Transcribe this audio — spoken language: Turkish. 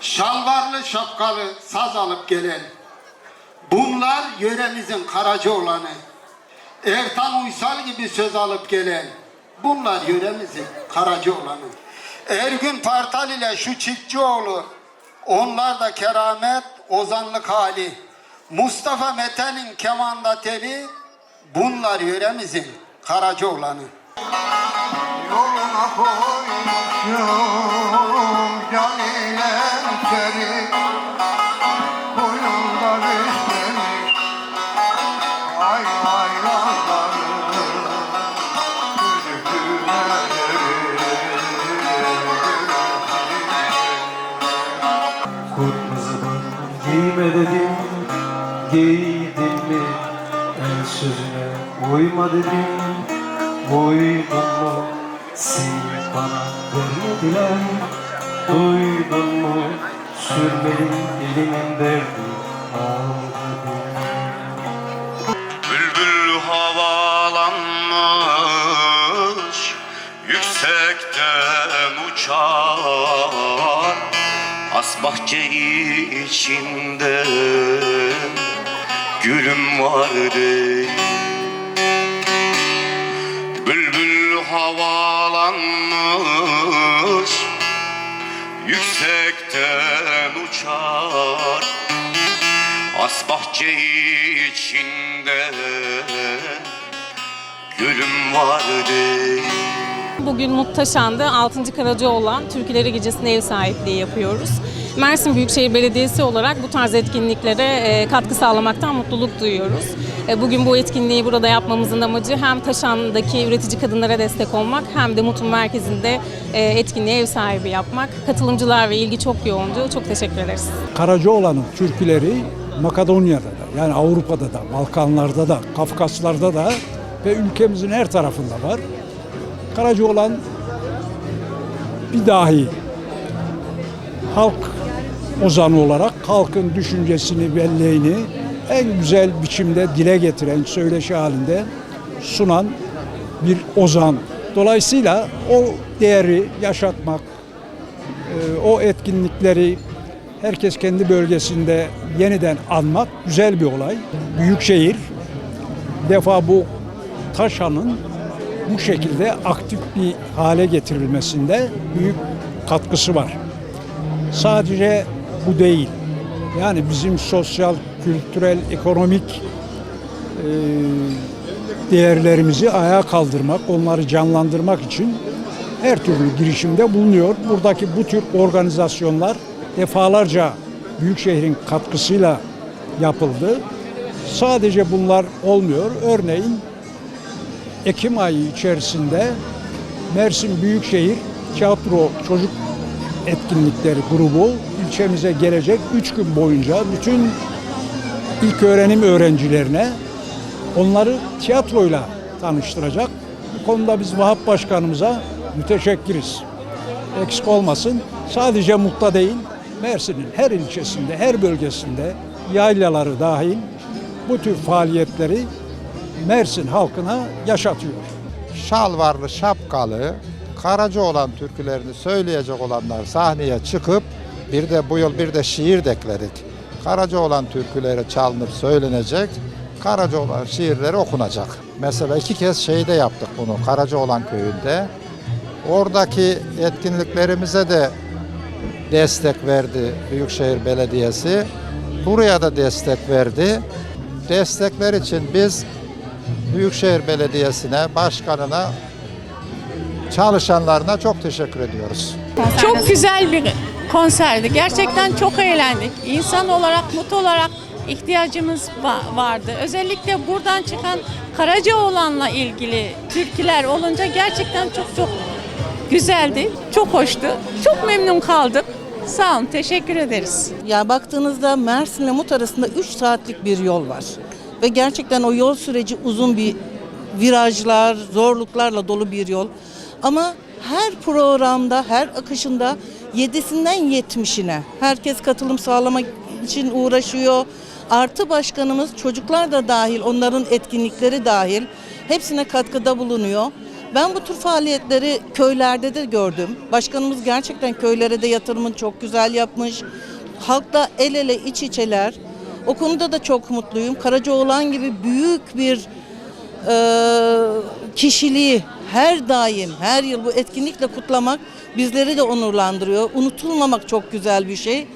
Şalvarlı şapkalı saz alıp gelen Bunlar yöremizin Karacaoğlan'ı Ertan Uysal gibi söz alıp gelen Bunlar yöremizin Karacaoğlan'ı Ergün Partal ile şu çiftçioğlu Onlar da keramet ozanlık hali Mustafa Mete'nin kemanda teli Bunlar yöremizin Karacaoğlan'ı Yoluna koymuşum el sözüne uyma dedim Uydun mu? Sil bana vermediler Duydun mu? Sürmedim elimin derdi Bülbül havalanmış Yüksekten uçar. As bahçe içinde Gülüm vardı Bülbül havalanmış Yüksekten uçar As bahçe içinde Gülüm vardı Bugün Muttaşan'da 6. Karacaoğlan Türküleri Gecesi'ne ev sahipliği yapıyoruz. Mersin Büyükşehir Belediyesi olarak bu tarz etkinliklere e, katkı sağlamaktan mutluluk duyuyoruz. E, Bugün bu etkinliği burada yapmamızın amacı hem Taşan'daki üretici kadınlara destek olmak hem de Mutun Merkezi'nde e, etkinliğe ev sahibi yapmak. Katılımcılar ve ilgi çok yoğundu. Çok teşekkür ederiz. Karacaoğlan'ın türküleri Makedonya'da da yani Avrupa'da da, Balkanlarda da, Kafkaslarda da ve ülkemizin her tarafında var. Karacaoğlan bir dahi halk ozanı olarak halkın düşüncesini, belleğini en güzel biçimde dile getiren, söyleşi halinde sunan bir ozan. Dolayısıyla o değeri yaşatmak, e, o etkinlikleri herkes kendi bölgesinde yeniden anmak güzel bir olay. Büyükşehir defa bu Taşan'ın bu şekilde aktif bir hale getirilmesinde büyük katkısı var. Sadece bu değil. Yani bizim sosyal, kültürel, ekonomik e, değerlerimizi ayağa kaldırmak, onları canlandırmak için her türlü girişimde bulunuyor. Buradaki bu tür organizasyonlar defalarca Büyükşehir'in katkısıyla yapıldı. Sadece bunlar olmuyor. Örneğin Ekim ayı içerisinde Mersin Büyükşehir Tiyatro Çocuk Etkinlikleri grubu ilçemize gelecek 3 gün boyunca bütün ilk öğrenim öğrencilerine onları tiyatroyla tanıştıracak. Bu konuda biz Vahap Başkanımıza müteşekkiriz. Eksik olmasın. Sadece Mut'ta değil, Mersin'in her ilçesinde, her bölgesinde yaylaları dahil bu tür faaliyetleri Mersin halkına yaşatıyor. şalvarlı, şapkalı, Karacaoğlan türkülerini söyleyecek olanlar sahneye çıkıp bir de bu yıl bir de şiir dekledik. Karacaoğlan türküleri çalınıp söylenecek, Karacaoğlan şiirleri okunacak. Mesela iki kez şeyde yaptık bunu Karacaoğlan köyünde. Oradaki etkinliklerimize de destek verdi Büyükşehir Belediyesi. Buraya da destek verdi. Destekler için biz Büyükşehir Belediyesi'ne, başkanına, çalışanlarına çok teşekkür ediyoruz. Çok güzel bir konserdi. Gerçekten çok eğlendik. İnsan olarak, mutlu olarak ihtiyacımız va- vardı. Özellikle buradan çıkan Karacaoğlan'la ilgili türküler olunca gerçekten çok çok güzeldi. Çok hoştu. Çok memnun kaldım. Sağ olun, teşekkür ederiz. Ya baktığınızda Mersin ile Mut arasında 3 saatlik bir yol var. Ve gerçekten o yol süreci uzun bir virajlar, zorluklarla dolu bir yol. Ama her programda, her akışında 7'sinden 70'ine herkes katılım sağlamak için uğraşıyor. Artı başkanımız çocuklar da dahil, onların etkinlikleri dahil hepsine katkıda bulunuyor. Ben bu tür faaliyetleri köylerde de gördüm. Başkanımız gerçekten köylere de yatırımını çok güzel yapmış. Halkla el ele iç içeler. O konuda da çok mutluyum. Karacaoğlan gibi büyük bir kişiliği her daim, her yıl bu etkinlikle kutlamak bizleri de onurlandırıyor. Unutulmamak çok güzel bir şey.